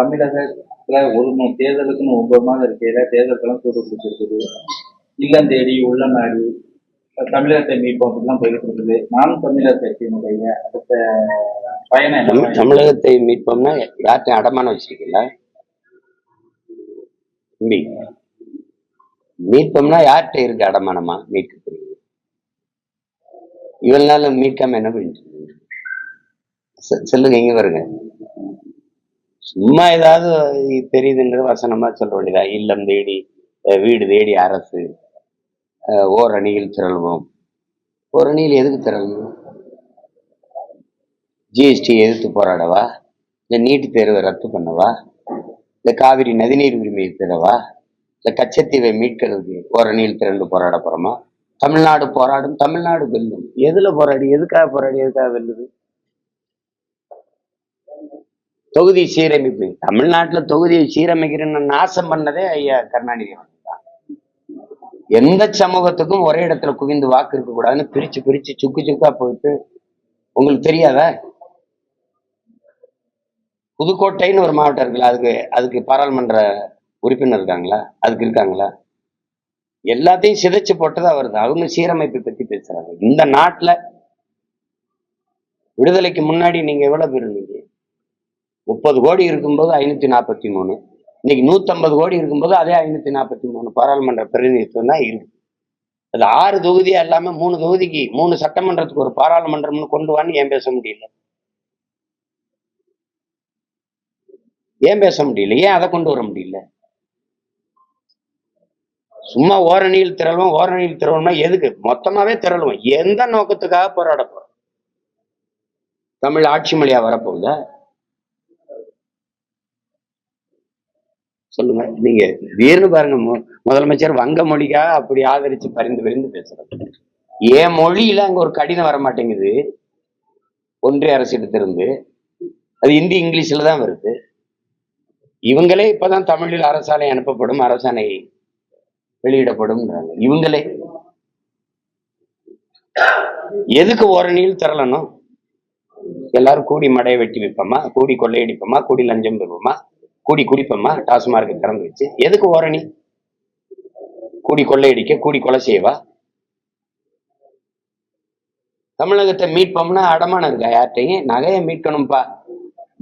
தமிழகத்துல ஒரு தேர்தலுக்குன்னு ஒன்பது மாதம் இருக்கையில தேர்தலுக்கெல்லாம் சூடு பிடிச்சிருக்குது இல்லம் தேடி உள்ள நாடி தமிழகத்தை மீட்போம் அப்படிலாம் போயிட்டு இருக்குது. நானும் தமிழர் கட்சியினுடைய அடுத்த பயணம் தமிழகத்தை மீட்போம்னா யார்கிட்ட அடமானம் வச்சிருக்கீங்களா மீட்போம்னா யார்கிட்ட இருக்கு அடமானமா மீட்க இவ்வளவு நாள் மீட்காம என்ன பண்ணிட்டு சொல்லுங்க இங்க வருங்க சும்மா ஏதாவது தெரியுதுன்ற வசனமா சொல்ல வேண்டியதா? இல்லம் தேடி வீடு தேடி அரசு ஓர் அணியில் திரள்வோம். ஓர் அணியில் எதுக்கு திரள்வோம்? ஜிஎஸ்டி எதிர்த்து போராடவா? இந்த நீட்டு தேர்வை ரத்து பண்ணவா? இந்த காவிரி நதிநீர் உரிமையை பெறவா? இந்த கச்சத்தீவை மீட்கிறதுக்கு ஒரு அணியில் திரண்டு போராட போறோமா? தமிழ்நாடு போராடும் தமிழ்நாடு வெல்லும். எதுல போராடி? எதுக்காக போராடி? எதுக்காக வெல்லுது? தொகுதி சீரமைப்பு. தமிழ்நாட்டுல தொகுதியை சீரமைக்கிறேன்னு நாசம் பண்ணதே ஐயா கருணாநிதி தான். எந்த சமூகத்துக்கும் ஒரே இடத்துல குவிந்து வாக்கு இருக்கக்கூடாதுன்னு பிரிச்சு பிரிச்சு சுக்கு சுக்கா போயிட்டு உங்களுக்கு தெரியாதா? புதுக்கோட்டைன்னு ஒரு மாவட்டம் இருக்குல்ல அதுக்கு அதுக்கு பாராளுமன்ற உறுப்பினர் இருக்காங்களா? அதுக்கு இருக்காங்களா? எல்லாத்தையும் சிதைச்சு போட்டது அவர் தான் அவங்க சீரமைப்பை பத்தி பேசுறாங்க. இந்த நாட்டுல விடுதலைக்கு முன்னாடி நீங்க எவ்வளவு பேர் இருந்தீங்க? முப்பது கோடி இருக்கும்போது ஐநூத்தி நாற்பத்தி மூணு. இன்னைக்கு நூத்தம்பது கோடி இருக்கும்போது அதே ஐநூத்தி நாற்பத்தி மூணு பாராளுமன்ற பிரதிநிதித்துவம் தான் இருக்கு. அது ஆறு தொகுதியா இல்லாம மூணு தொகுதிக்கு மூணு சட்டமன்றத்துக்கு ஒரு பாராளுமன்றம்னு கொண்டு வான்னு ஏன் பேச முடியல? ஏன் பேச முடியல? ஏன் அதை கொண்டு வர முடியல? சும்மா ஓரணியில் திரளுவோம் ஓரணியில் திரளும்னா எதுக்கு? மொத்தமாவே திரளுவோம். எந்த நோக்கத்துக்காக போராட போறோம்? தமிழ் ஆட்சி மொழியா வரப்போகுதா? சொல்லுங்க. நீங்க வீர்னு பாருங்க. மு- முதலமைச்சர் வங்க மொழிக்காக அப்படி ஆதரிச்சு பரிந்து பரிந்து பேசுறது. என் மொழியில அங்க ஒரு கடிதம் வர மாட்டேங்குது ஒன்றிய அரசிடத்திலிருந்து. அது இந்தி இங்கிலீஷ்ல தான் வருது. இவங்களே இப்பதான் தமிழில் அரசாணை அனுப்பப்படும் அரசாணை வெளியிடப்படும்ன்றாங்க. இவங்களே. எதுக்கு ஓரணியில் திரளணும்? எல்லாரும் கூடி மடையை வெட்டி வைப்போமா? கூடி கொள்ளையடிப்போமா? கூடி லஞ்சம் பெறுவோமா? கூடி குடிப்பம்மா டாஸ்மார்க்கை திறந்து வச்சு. எதுக்கு ஓரணி? கூடி கொள்ளையடிக்க கூடி கொலை செய்வா? தமிழகத்தை மீட்போம்னா அடமானம் இருக்கா யார்கிட்டையும். நகையை மீட்கணும்ப்பா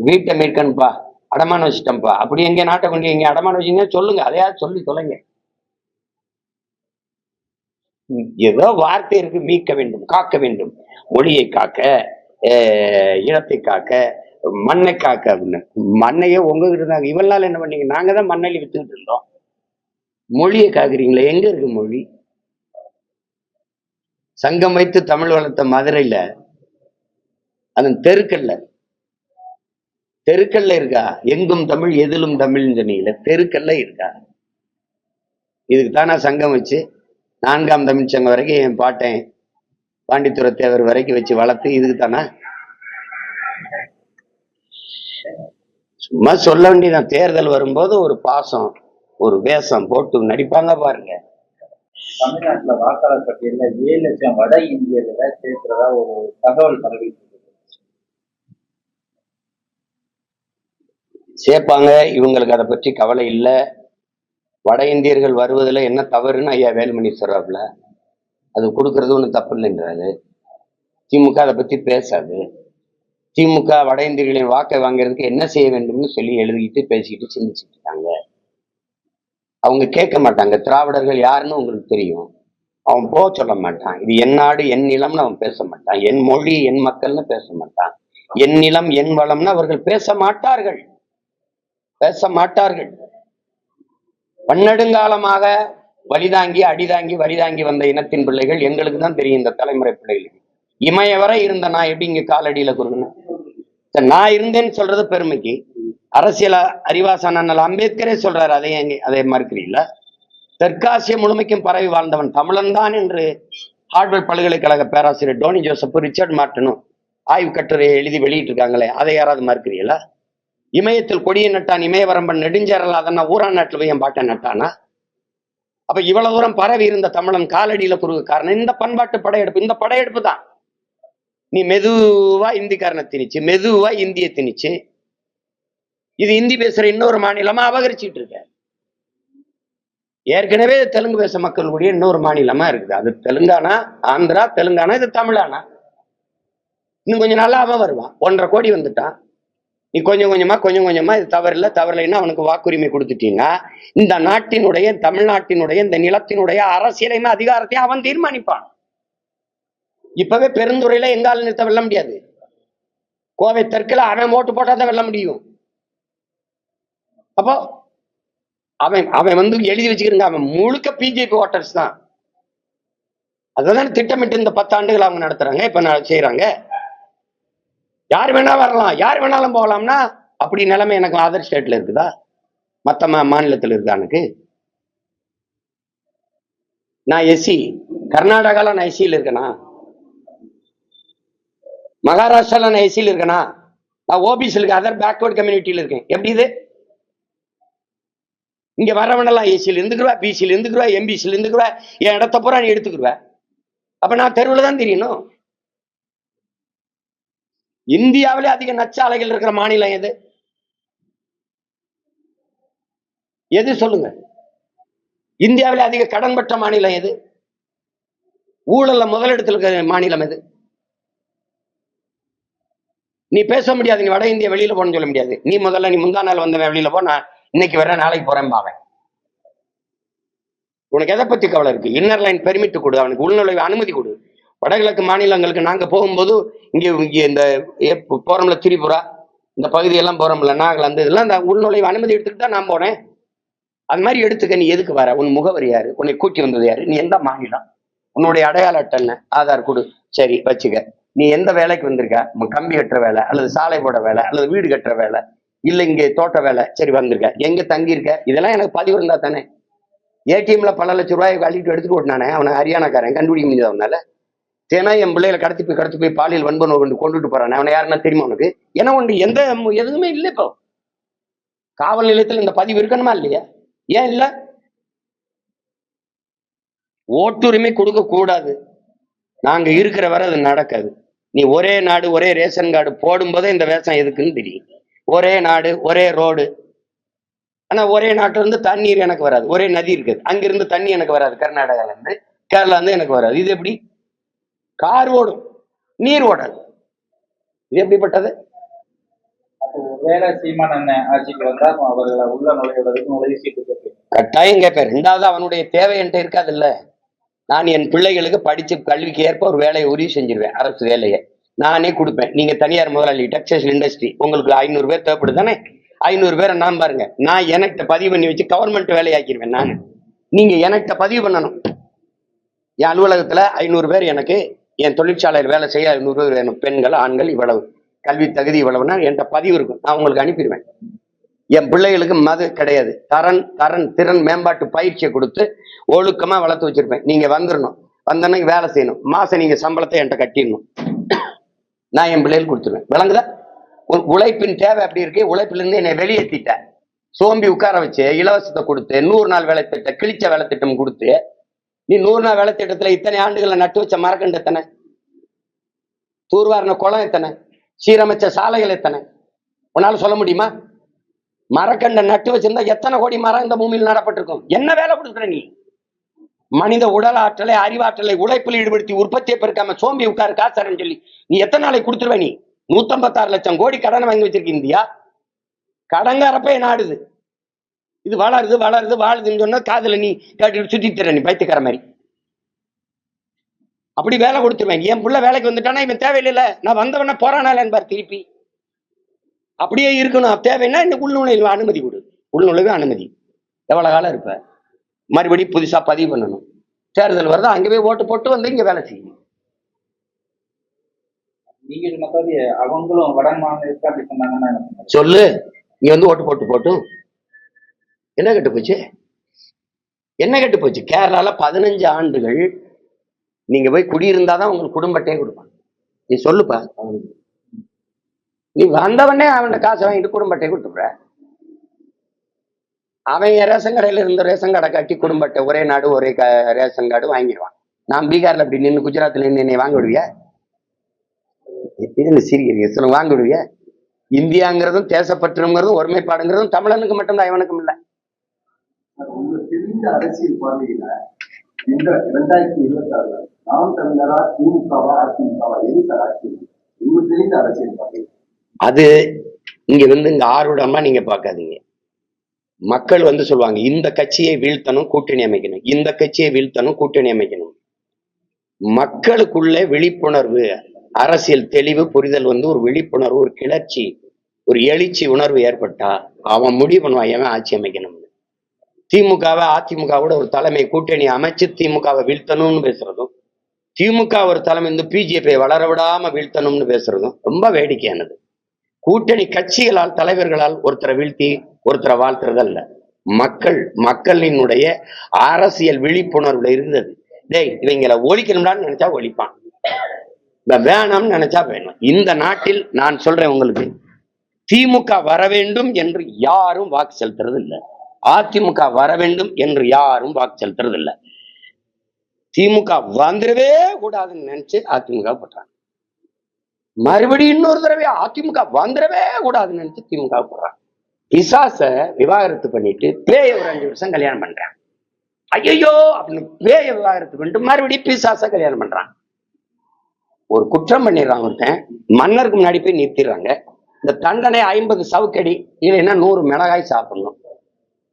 வீட்டை மீட்கணும்ப்பா அடமானம் வச்சுட்டோம்ப்பா அப்படி எங்க நாட்டை கொண்டு எங்க அடமானம் வச்சீங்க? சொல்லுங்க. அதையாவது சொல்லி சொல்லுங்க ஏதோ வார்த்தை இருக்கு. மீட்க வேண்டும் காக்க வேண்டும். மொழியை காக்க இனத்தை காக்க மண்ணை காக்க அப்படின்னு. மண்ணையே உங்ககிட்ட இருந்தாங்க. இவ்வளவு நாள் என்ன பண்ணீங்க? நாங்க தான் மண்ணலி வித்துக்கிட்டு இருந்தோம். மொழியை காக்குறீங்களா எங்க இருக்கு மொழி? சங்கம் வைத்து தமிழ் வளர்த்த மதுரையில அதன் தெருக்கல்ல. தெருக்கல்ல இருக்கா? எங்கும் தமிழ் எதிலும் தமிழ்னு சொன்னீங்களே தெருக்கல்ல இருக்கா? இதுக்கு தானே சங்கம் வச்சு நான்காம் தமிழ்ச்சங்கம் வரைக்கும் என் பாட்டேன் பாண்டித்துறை தேவர் வரைக்கும் வச்சு வளர்த்து இதுக்கு தானே சும்மா சொல்ல வேண்டியதான் தேர்தல் வரும்போது ஒரு பாசம் ஒரு வேஷம் போட்டு நடிப்பாங்க பாருங்க. தமிழ்நாட்டுல வாக்காளர் பட்டியல்ல ஏழு லட்சம் வட இந்தியர்களை சேர்க்கிறதா ஒரு தகவல் பரவி சேர்ப்பாங்க. இவங்களுக்கு அதை பற்றி கவலை இல்லை. வட இந்தியர்கள் வருவதில் என்ன தவறுன்னு ஐயா வேலுமணி சொல்றாப்புல. அது கொடுக்கறது ஒன்றும் தப்பு இல்லைன்றாரு. திமுக அதை பற்றி பேசாது. திமுக வட இந்தியர்களின் வாக்கை வாங்குறதுக்கு என்ன செய்ய வேண்டும்னு சொல்லி எழுதிக்கிட்டு பேசிக்கிட்டு சிந்திச்சுட்டு இருக்காங்க. அவங்க கேட்க மாட்டாங்க. திராவிடர்கள் யாருன்னு உங்களுக்கு தெரியும். அவன் போக சொல்ல மாட்டான். இது என் நாடு என் நிலம்னு அவன் பேச மாட்டான். என் மொழி என் மக்கள்னு பேச மாட்டான். என் நிலம் என் வளம்னு அவர்கள் பேச மாட்டார்கள். பேச மாட்டார்கள். பன்னெடுங்காலமாக வலிதாங்கி அடிதாங்கி வலிதாங்கி வந்த இனத்தின் பிள்ளைகள் எங்களுக்கு தான் தெரியும் இந்த தலைமுறை பிள்ளைகளுக்கு இமய வரை இருந்த நான் எப்படி இங்க காலடியில குறுகினேன்? நான் இருந்தேன்னு சொல்றது பெருமைக்கு. அரசியல் அறிவாசான அம்பேத்கரே சொல்றாரு அதை ஏங்க அதை மறுக்கிறீங்களா தெற்காசிய முழுமைக்கும் பரவி வாழ்ந்தவன் தமிழன் தான் என்று ஹார்வர்ட் பல்கலைக்கழக பேராசிரியர் டோனி ஜோசப் ரிச்சர்ட் மார்ட்டனும் ஆய்வு கட்டுரையை எழுதி வெளியிட்டு இருக்காங்களே அதை யாராவது மறுக்கிறீங்களா? இமயத்தில் கொடியை நட்டான் இமயவரம்பன் நெடுஞ்சேரல் அதனா ஊரா நாட்டில் போய் என் பாட்டை நட்டானா? அப்ப இவ்வளவு தூரம் பரவி இருந்த தமிழன் காலடியில குறுக காரணம் இந்த பண்பாட்டு படையெடுப்பு இந்த படையெடுப்பு தான். நீ மெதுவா இந்திக்காரனை திணிச்சு மெதுவா இந்திய திணிச்சு. இது இந்தி பேசுற இன்னொரு மாநிலமா அபகரிச்சிட்டு இருக்க. ஏற்கனவே தெலுங்கு பேச மக்களுடைய இன்னொரு மாநிலமா இருக்குது. அது தெலுங்கானா ஆந்திரா தெலுங்கானா இது தமிழானா? இன்னும் கொஞ்சம் நல்லா அவன் வருவான் ஒன்றரை கோடி வந்துட்டான் நீ கொஞ்சம் கொஞ்சமா கொஞ்சம் கொஞ்சமா இது தவறில்ல தவறில்லைன்னா அவனுக்கு வாக்குரிமை கொடுத்துட்டீங்கன்னா இந்த நாட்டினுடைய தமிழ்நாட்டினுடைய இந்த நிலத்தினுடைய அரசியலையுமே அதிகாரத்தையும் அவன் தீர்மானிப்பான். இப்பவே பெருந்துறையில எங்கால நிறுத்த வெல்ல முடியாது. கோவை தெற்குல அவன் ஓட்டு போட்டா தான் வெல்ல முடியும். அப்போ அவன் அவன் வந்து எழுதி வச்சுக்கிறங்க அவன் முழுக்க பிஜேபி ஓட்டர்ஸ் தான். அதுதான் திட்டமிட்டு இந்த பத்தாண்டுகள் அவங்க நடத்துறாங்க. இப்ப நான் செய்யறாங்க யார் வேணா வரலாம். யார் வேணாலும் போகலாம்னா அப்படி நிலைமை எனக்கு அதர் ஸ்டேட்ல இருக்குதா? மத்த மா மாநிலத்தில் இருக்கா எனக்கு? நான் எஸ்சி. கர்நாடகால நான் எஸ்சியில் இருக்கேனா? மகாராஷ்டிரால நான் எஸ்சியில் இருக்கேனா? நான் ஓபிசியில் இருக்கேன். அதர் பேக்வர்ட் கம்யூனிட்டியில் இருக்கேன். எப்படி இது? இங்கே வரவனெல்லாம் ஏசியில் இருந்துக்குருவா பிசியில் இருந்துக்குருவா எம்பிசியில் இருந்துக்குருவா என் இடத்த பூரா நீ எடுத்துக்கிருவ. அப்போ நான் தெருவில் தான் தெரியணும். இந்தியாவிலே அதிக நச்சாலைகள் இருக்கிற மாநிலம் எது? எது சொல்லுங்க? இந்தியாவிலே அதிக கடன் பெற்ற மாநிலம் எது? ஊழல்ல முதலிடத்தில் இருக்கிற மாநிலம் எது? நீ பேச முடியாது நீ வட இந்தியா வெளியில போன்னு சொல்ல முடியாது. நீ முதல்ல நீ முந்தா நாள் வந்தவன் வெளியில போ நான் இன்னைக்கு வரேன் நாளைக்கு போறேன் பாவேன். உனக்கு எதை பத்தி கவலை இருக்கு? இன்னர் லைன் பெர்மிட் கொடு அவனுக்கு உள்நுழைவு அனுமதி கொடு. வடகிழக்கு மாநிலங்களுக்கு நாங்க போகும்போது இங்க இங்கே இந்த போறோம்ல திரிபுரா இந்த பகுதியெல்லாம் போறோம்ல நாகாலாந்து இதெல்லாம் இந்த உள்நுழைவு அனுமதி எடுத்துட்டு தான் நான் போனேன். அது மாதிரி எடுத்துக்க நீ எதுக்கு வர? உன் முகவரி யாரு? உன்னை கூட்டி வந்தது யாரு? நீ எந்த மாநிலம்? உன்னுடைய அடையாள அட்டை என்ன? ஆதார் கொடு. சரி வச்சுக்க. நீ எந்த வேலைக்கு வந்திருக்க? கம்பி கட்டுற வேலை அல்லது சாலை போட வேலை அல்லது வீடு கட்டுற வேலை இல்ல இங்கே தோட்ட வேலை சரி வந்திருக்க. எங்க தங்கியிருக்க? இதெல்லாம் எனக்கு பதிவு இருந்தா தானே. ஏடிஎம்ல பல லட்ச ரூபாய் அள்ளிட்டு எடுத்துட்டு ஓட்டினானே அவனை ஹரியானாக்காரன் கண்டுபிடிக்க முடியாது அவனால. தேனா என் பிள்ளைகளை கடத்தி போய் கடத்தி போய் பாலியல் வன்புணர்வு கொண்டு கொண்டுட்டு போறானே அவனை யாருன்னா தெரியுமா உனக்கு? ஏன்னா ஒன்று எந்த எதுவுமே இல்லை இப்போ. காவல் நிலையத்தில் இந்த பதிவு இருக்கணுமா இல்லையா? ஏன் இல்ல? ஓட்டுரிமை கொடுக்க கூடாது நாங்க இருக்கிற வரை அது நடக்காது. நீ ஒரே நாடு ஒரே ரேஷன் கார்டு போடும்போதே இந்த வேஷம் எதுக்குன்னு தெரியும். ஒரே நாடு ஒரே ரோடு. ஆனா ஒரே நாட்டுல இருந்து தண்ணீர் எனக்கு வராது. ஒரே நதி இருக்குது. அங்கிருந்து தண்ணி எனக்கு வராது. கர்நாடகால இருந்து கேரளா இருந்து எனக்கு வராது. இது எப்படி? கார் ஓடும். நீர் ஓடாது. இது எப்படிப்பட்டது? கட்டாயம் கேட்பேன். ரெண்டாவது அவனுடைய தேவை என்கிட்ட இருக்காது இல்ல நான் என் பிள்ளைகளுக்கு படிச்சு கல்விக்கு ஏற்ப ஒரு வேலையை உறுதி செஞ்சிருவேன் அரசு வேலையை. நானே கொடுப்பேன். நீங்க தனியார் முதலாளி டெக்ஸ்டைல் இண்டஸ்ட்ரி உங்களுக்கு ஐநூறு பேர் தேவைப்படுது தானே ஐநூறு பேரை நான் பாருங்க. நான் எனக்கு பதிவு பண்ணி வச்சு கவர்மெண்ட் வேலையாக்கிடுவேன் நான். நீங்க எனக்கு பதிவு பண்ணணும். என் அலுவலகத்துல ஐநூறு பேர் எனக்கு என் தொழிற்சாலையில் வேலை செய்ய ஐநூறு பேர் வேணும். பெண்கள் ஆண்கள் இவ்வளவு. கல்வி தகுதி இவ்வளவுனா என்கிட்ட பதிவு இருக்கும். நான் உங்களுக்கு அனுப்பிடுவேன் என் பிள்ளைகளுக்கு மது கிடையாது. தரன் தரன் திறன் மேம்பாட்டு பயிற்சியை கொடுத்து ஒழுக்கமா வளர்த்து வச்சிருப்பேன். நீங்க வந்துடணும் வந்தோன்னே வேலை செய்யணும். மாசம் நீங்க சம்பளத்தை என்கிட்ட கட்டிடணும். நான் என் பிள்ளைகளுக்கு கொடுத்துருவேன். விளங்குதா? உழைப்பின் தேவை அப்படி இருக்கு. உழைப்பிலிருந்து என்னை வெளியேற்றிட்டேன் சோம்பி உட்கார வச்சு இலவசத்தை கொடுத்து நூறு நாள் வேலை திட்டம் கிழிச்ச வேலை திட்டம் கொடுத்து நீ நூறு நாள் வேலை திட்டத்துல இத்தனை ஆண்டுகளை நட்டு வச்ச மரக்கண்டு எத்தனை? தூர்வாரின குளம் எத்தனை? சீரமைச்ச சாலைகள் எத்தனை? உன்னால சொல்ல முடியுமா? மரக்கண்டை நட்டு வச்சிருந்தா எத்தனை கோடி மரம் இந்த பூமியில் நடப்பட்டிருக்கும்? என்ன வேலை கொடுக்குற நீ? மனித உடல் ஆற்றலை அறிவாற்றலை உழைப்பில் ஈடுபடுத்தி உற்பத்தியை பெருக்காம சோம்பி உட்காரு காசாரன்னு சொல்லி. நீ எத்தனை நாளைக்கு கொடுத்துருவ நீ? நூத்தம்பத்தாறு லட்சம் கோடி கடனை வாங்கி வச்சிருக்க இந்தியா? என்ன நாடுது. இது வளருது வளருது வாழுதுன்னு சொன்னா காதுல நீ கேட்டு சுத்திட்டு தர நீ பைத்துக்கிற மாதிரி. அப்படி வேலை கொடுத்துருவேன். என் புள்ள வேலைக்கு வந்துட்டானா இவன் தேவையில்லை நான் வந்தவன போறானால என்பார் திருப்பி. அப்படியே இருக்கணும். தேவைன்னா இந்த உள்நுழைவு அனுமதி கொடு. உள்நுழைவு அனுமதி. எவ்வளவு காலம் இருப்ப? மறுபடியும் புதுசா பதிவு பண்ணணும். தேர்தல் வருதா? அங்கே போய் ஓட்டு போட்டு வந்து இங்க வேலை பண்ணுறது? சொல்லு. இங்க வந்து ஓட்டு போட்டு போட்டும் என்ன கெட்டு போச்சு? என்ன கெட்டு போச்சு? கேரளால பதினஞ்சு ஆண்டுகள் நீங்க போய் குடியிருந்தாதான் உங்களுக்கு குடும்பத்தையே கொடுப்பாங்க. நீ சொல்லுப்பா. நீ வந்தவனே அவன்கிட்ட காசை வாங்கிட்டு குடும்பத்தை கொடுத்துடுற அவன் ரேஷன் கடையில இருந்த ரேஷன் கடை கட்டி குடும்பத்தை ஒரே நாடு ஒரே க ரேஷன் கார்டு வாங்கிடுவான். நான் பீகார்ல அப்படி நின்று குஜராத்ல நின்று என்னை வாங்க விடுவியா இது சிரிக்கிறீங்க சொல்லுங்க வாங்க விடுவிய இந்தியாங்கிறதும் தேசப்பற்றுங்கிறதும் ஒருமைப்பாடுங்கிறதும் தமிழனுக்கு மட்டும்தான் இவனுக்கும் இல்லை. அரசியல் பார்வையில இந்த இரண்டாயிரத்தி இருபத்தி ஆறுல நாம் தமிழரா திமுகவா அதிமுகவா எது சார் உங்களுக்கு தெரிந்த அரசியல் பார்வை? அது இங்க வந்து இங்க ஆர்வடமா நீங்க பார்க்காதீங்க. மக்கள் வந்து சொல்லுவாங்க இந்த கட்சியை வீழ்த்தணும் கூட்டணி அமைக்கணும். இந்த கட்சியை வீழ்த்தணும் கூட்டணி அமைக்கணும். மக்களுக்குள்ள விழிப்புணர்வு அரசியல் தெளிவு புரிதல் வந்து ஒரு விழிப்புணர்வு ஒரு கிளர்ச்சி ஒரு எழுச்சி உணர்வு ஏற்பட்டா அவன் முடிவு பண்ணுவான் எவன் ஆட்சி அமைக்கணும்னு. திமுகவை அதிமுகவோட ஒரு தலைமை கூட்டணி அமைச்சு திமுகவை வீழ்த்தணும்னு பேசுறதும் திமுக ஒரு தலைமை இந்த பிஜேபியை வளர விடாம வீழ்த்தணும்னு பேசுறதும் ரொம்ப வேடிக்கையானது. கூட்டணி கட்சிகளால் தலைவர்களால் ஒருத்தரை வீழ்த்தி ஒருத்தரை வாழ்த்துறது அல்ல மக்கள் மக்களினுடைய அரசியல் விழிப்புணர்வுல இருந்தது. டேய் இவங்களை ஒழிக்கணும்டான்னு நினைச்சா ஒழிப்பான். வேணாம்னு நினைச்சா வேணும். இந்த நாட்டில் நான் சொல்றேன் உங்களுக்கு திமுக வர வேண்டும் என்று யாரும் வாக்கு செலுத்துறது இல்லை அதிமுக வர வேண்டும் என்று யாரும் வாக்கு செலுத்துறது இல்லை திமுக வந்துடவே கூடாதுன்னு நினைச்சு அதிமுக போட்டாங்க. மறுபடியும் இன்னொரு தடவை அதிமுக வந்துடவே கூடாதுன்னு நினைச்சு திமுக போடுறான் பிசாச விவாகரத்து பண்ணிட்டு பேய ஒரு அஞ்சு வருஷம் கல்யாணம் பண்றான். ஐயோ அப்படின்னு பேய விவாகரத்து பண்ணிட்டு மறுபடியும் பிசாச கல்யாணம் பண்றான். ஒரு குற்றம் பண்ணிடுறான் ஒருத்தன். மன்னருக்கு முன்னாடி போய் நிறுத்திடுறாங்க. இந்த தண்டனை ஐம்பது சவுக்கடி இல்லைன்னா நூறு மிளகாய் சாப்பிடணும்.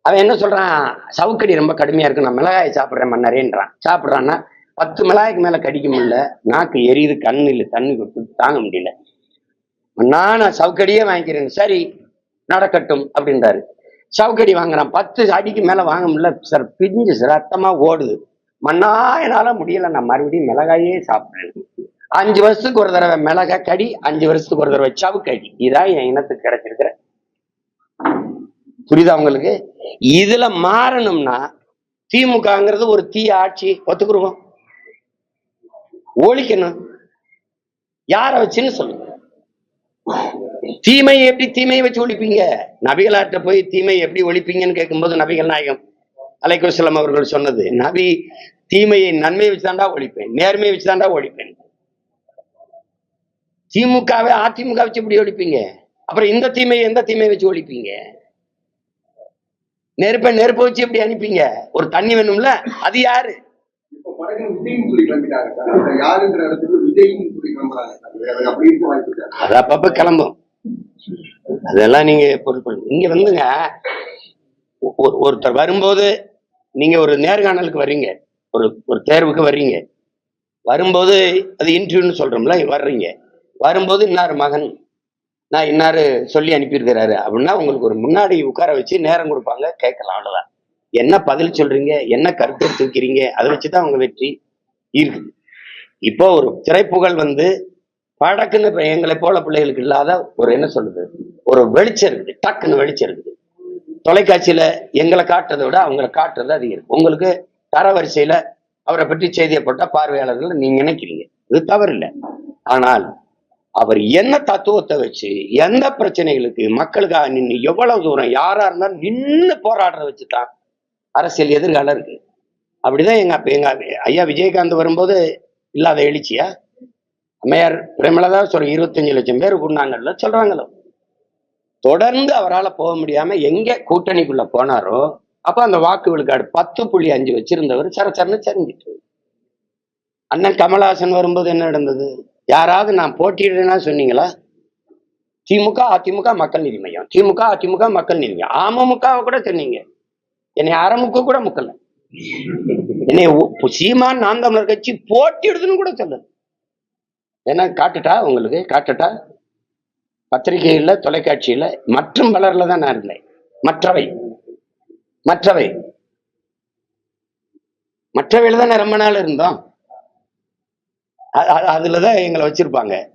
அவன் என்ன சொல்றான்? சவுக்கடி ரொம்ப கடுமையா இருக்கு நான் மிளகாய் சாப்பிடுறேன் மன்னரேன்றான். சாப்பிடுறான்னா பத்து மிளகாய்க்கு மேல கடிக்க முடியல. நாக்கு எரியுது கண்ணு இல்லை தண்ணி கொடுத்து தாங்க முடியல. நான் நான் சவுக்கடியே வாங்கிக்கிறேன். சரி நடக்கட்டும் அப்படின்றாரு. சவுக்கடி வாங்குறான். பத்து அடிக்கு மேல வாங்க முடியல. சார் பிஞ்சு ரத்தமா ஓடுது. மண்ணா என்னால முடியல. நான் மறுபடியும் மிளகாயே சாப்பிடுறேன். அஞ்சு வருஷத்துக்கு ஒரு தடவை மிளகாய் கடி அஞ்சு வருஷத்துக்கு ஒரு தடவை சவுக்கடி இதான் என் இனத்துக்கு கிடைச்சிருக்கிற. புரியுதா உங்களுக்கு? இதுல மாறணும்னா திமுகங்கிறது ஒரு தீய ஆட்சி. ஒத்துக்குருவோம். ஒழிக்கணும் யார வச்சுன்னு சொல்லுங்க தீமையை எப்படி தீமையை வச்சு ஒழிப்பீங்க? நபிகளாட்ட போய் தீமையை எப்படி ஒழிப்பீங்கன்னு கேட்கும்போது நபிகள் நாயகம் அலைக்குசலம் அவர்கள் சொன்னது நபி தீமையை நன்மையை வச்சுதாண்டா ஒழிப்பேன் நேர்மையை வச்சுதாண்டா ஒழிப்பேன். திமுகவை அதிமுக வச்சு எப்படி ஒழிப்பீங்க? அப்புறம் இந்த தீமையை எந்த தீமையை வச்சு ஒழிப்பீங்க? நெருப்பை நெருப்பை வச்சு எப்படி அனுப்பீங்க. ஒரு தண்ணி வேணும்ல அது யாரு? அது அப்படி அது அப்பப்ப கிளம்பும். அதெல்லாம் நீங்க பொருட்படு இங்க வந்துங்க. ஒருத்தர் வரும்போது நீங்க ஒரு நேர்காணலுக்கு வர்றீங்க. ஒரு ஒரு தேர்வுக்கு வர்றீங்க. வரும்போது அது இன்டர்வியூன்னு சொல்றோம்ல வர்றீங்க. வரும்போது இன்னார் மகன்? நான் இன்னாரு சொல்லி அனுப்பியிருக்கிறாரு. அப்படின்னா உங்களுக்கு ஒரு முன்னாடி உட்கார வச்சு நேரம் கொடுப்பாங்க கேட்கலாம் அவ்வளோதான் என்ன பதில் சொல்றீங்க? என்ன கருத்து தூக்கிறீங்க? அதை வச்சுதான் அவங்க வெற்றி இருக்குது இப்போ ஒரு திரைப்புகழ் வந்து படக்குன்னு எங்களை போல பிள்ளைகளுக்கு இல்லாத ஒரு என்ன சொல்றது? ஒரு வெளிச்சம் இருக்குது. டக்குன்னு வெளிச்சம் இருக்குது. தொலைக்காட்சியில எங்களை காட்டுறதை விட அவங்களை காட்டுறது அதிகம் இருக்கு. உங்களுக்கு தரவரிசையில அவரை பற்றி செய்தியை போட்டா பார்வையாளர்கள் நீங்க நினைக்கிறீங்க. இது தவறில்லை. ஆனால் அவர் என்ன தத்துவத்தை வச்சு எந்த பிரச்சனைகளுக்கு மக்களுக்காக நின்று எவ்வளவு தூரம் யாரா இருந்தாலும் நின்று போராடுறத வச்சுதான் அரசியல் எதிர்காலம் இருக்கு அப்படிதான் எங்க அப்ப எங்க ஐயா விஜயகாந்த் வரும்போது இல்லாத எழுச்சியா? அம்மையார் பிரேமலதா சொல்ற இருபத்தஞ்சு லட்சம் பேர் கூடினாங்கல்ல சொல்றாங்களோ? தொடர்ந்து அவரால் போக முடியாம எங்க கூட்டணிக்குள்ள போனாரோ அப்ப அந்த வாக்கு விழுக்காடு பத்து புள்ளி அஞ்சு வச்சிருந்தவர் சரச்சரன்னு சரிஞ்சிட்டு. அண்ணன் கமலஹாசன் வரும்போது என்ன நடந்தது? யாராவது நான் போட்டியிடுறேன்னா சொன்னீங்களா? திமுக அதிமுக மக்கள் நீதி மையம். திமுக அதிமுக மக்கள் நீதி மையம். அமமுகவை கூட சொன்னீங்க. என்னை அறமுக்க கூட முக்கல. என்னை உ- சீமான் நாம் தமிழர் கட்சி போட்டிடுதுன்னு கூட சொல்லல. என்ன காட்டுட்டா உங்களுக்கு? காட்டுட்டா? பத்திரிகையில் தொலைக்காட்சியில மற்றும் பலர்ல தான் நான் இருந்தேன். மற்றவை. மற்றவை. மற்றவையில தானே ரொம்ப நாள் இருந்தோம். அதில் தான் அதுலதான் எங்களை வச்சிருப்பாங்க.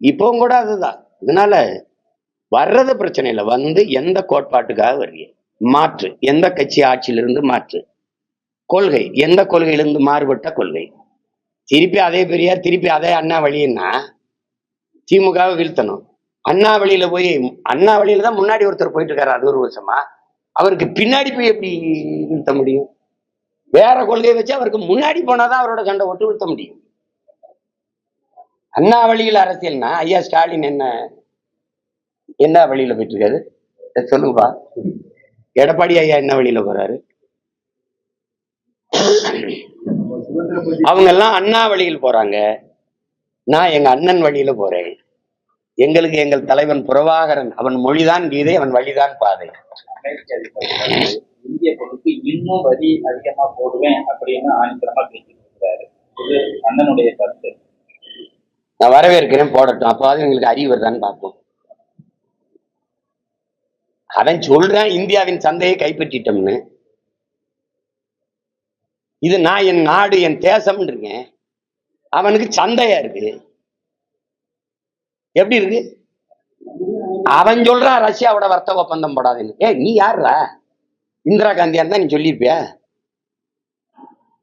இப்போவும் கூட அதுதான். இதனால வர்றது பிரச்சனை இல்லை. வந்து எந்த கோட்பாட்டுக்காக வருகிறேன் மாற்று. எந்த கட்சி ஆட்சியிலிருந்து மாற்று. கொள்கை. எந்த கொள்கையிலிருந்து மாறுபட்ட கொள்கை? திருப்பி அதே பெரியார் திருப்பி அதே அண்ணா வழின்னா திமுகவை வீழ்த்தணும். அண்ணா வழியில போய் அண்ணா வழியில தான் முன்னாடி ஒருத்தர் போயிட்டு இருக்காரு அது ஒரு வருஷமா. அவருக்கு பின்னாடி போய் எப்படி வீழ்த்த முடியும்? வேற கொள்கையை வச்சு அவருக்கு முன்னாடி போனாதான் அவரோட சண்டை ஒட்டு வீழ்த்த முடியும். அண்ணா வழியில் அரசியல்னா ஐயா ஸ்டாலின் என்ன என்ன வழியில போயிட்டு இருக்காரு சொல்லுங்கப்பா. எடப்பாடி ஐயா என்ன வழியில போறாரு? அவங்க எல்லாம் அண்ணா வழியில் போறாங்க. நான் எங்க அண்ணன் வழியில போறேன். எங்களுக்கு எங்கள் தலைவன் புரவாகரன் அவன் மொழிதான் கீதை அவன் வழிதான் பாதை. இந்திய பொருளுக்கு இன்னும் வரி அதிகமா போடுவேன் அப்படின்னு ஆணித்தரமா பேசிட்டு அண்ணனுடைய கருத்து. நான் வரவேற்கிறேன் போடட்டும். அப்போது எங்களுக்கு அறிவு வருதான்னு பார்ப்போம். அவன் சொல்றான் இந்தியாவின் சந்தையை கைப்பற்றிட்டோம்னு. இது நான் என் நாடு என் தேசம்ன்றீங்க. இருக்கேன் அவனுக்கு சந்தையா இருக்கு. எப்படி இருக்கு? அவன் சொல்றான் ரஷ்யாவோட வர்த்தக ஒப்பந்தம் போடாதுன்னு. ஏ நீ யாருடா இந்திரா காந்தியா இருந்தா நீ சொல்லியிருப்பியா?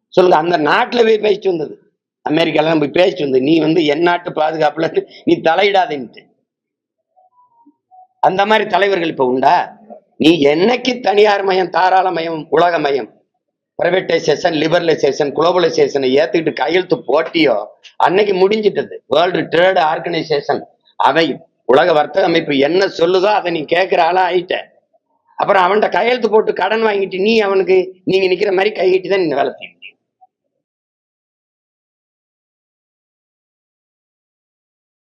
சொல்லுங்க அந்த நாட்டுல போய் பேசிட்டு வந்தது. அமெரிக்கால போய் பேசிட்டு வந்தது. நீ வந்து என் நாட்டு பாதுகாப்புல நீ தலையிடாதேன்ட்டு. அந்த மாதிரி தலைவர்கள் இப்ப உண்டா? நீ என்னைக்கு தனியார் மயம் தாராள மயம் உலக மயம் பிரைவேட்டைசேஷன் லிபரலைசேஷன் குளோபலைசேஷனை ஏத்துக்கிட்டு கையெழுத்து போட்டியோ அன்னைக்கு முடிஞ்சிட்டது. வேர்ல்டு ட்ரேடு ஆர்கனைசேஷன் அவை உலக வர்த்தக அமைப்பு என்ன சொல்லுதோ அதை நீ கேட்கிற ஆளா ஆயிட்ட. அப்புறம் அவன்கிட்ட கையெழுத்து போட்டு கடன் வாங்கிட்டு நீ அவனுக்கு நீங்க நிக்கிற மாதிரி கையிட்டு தான் நீ வேலை செய்யணும்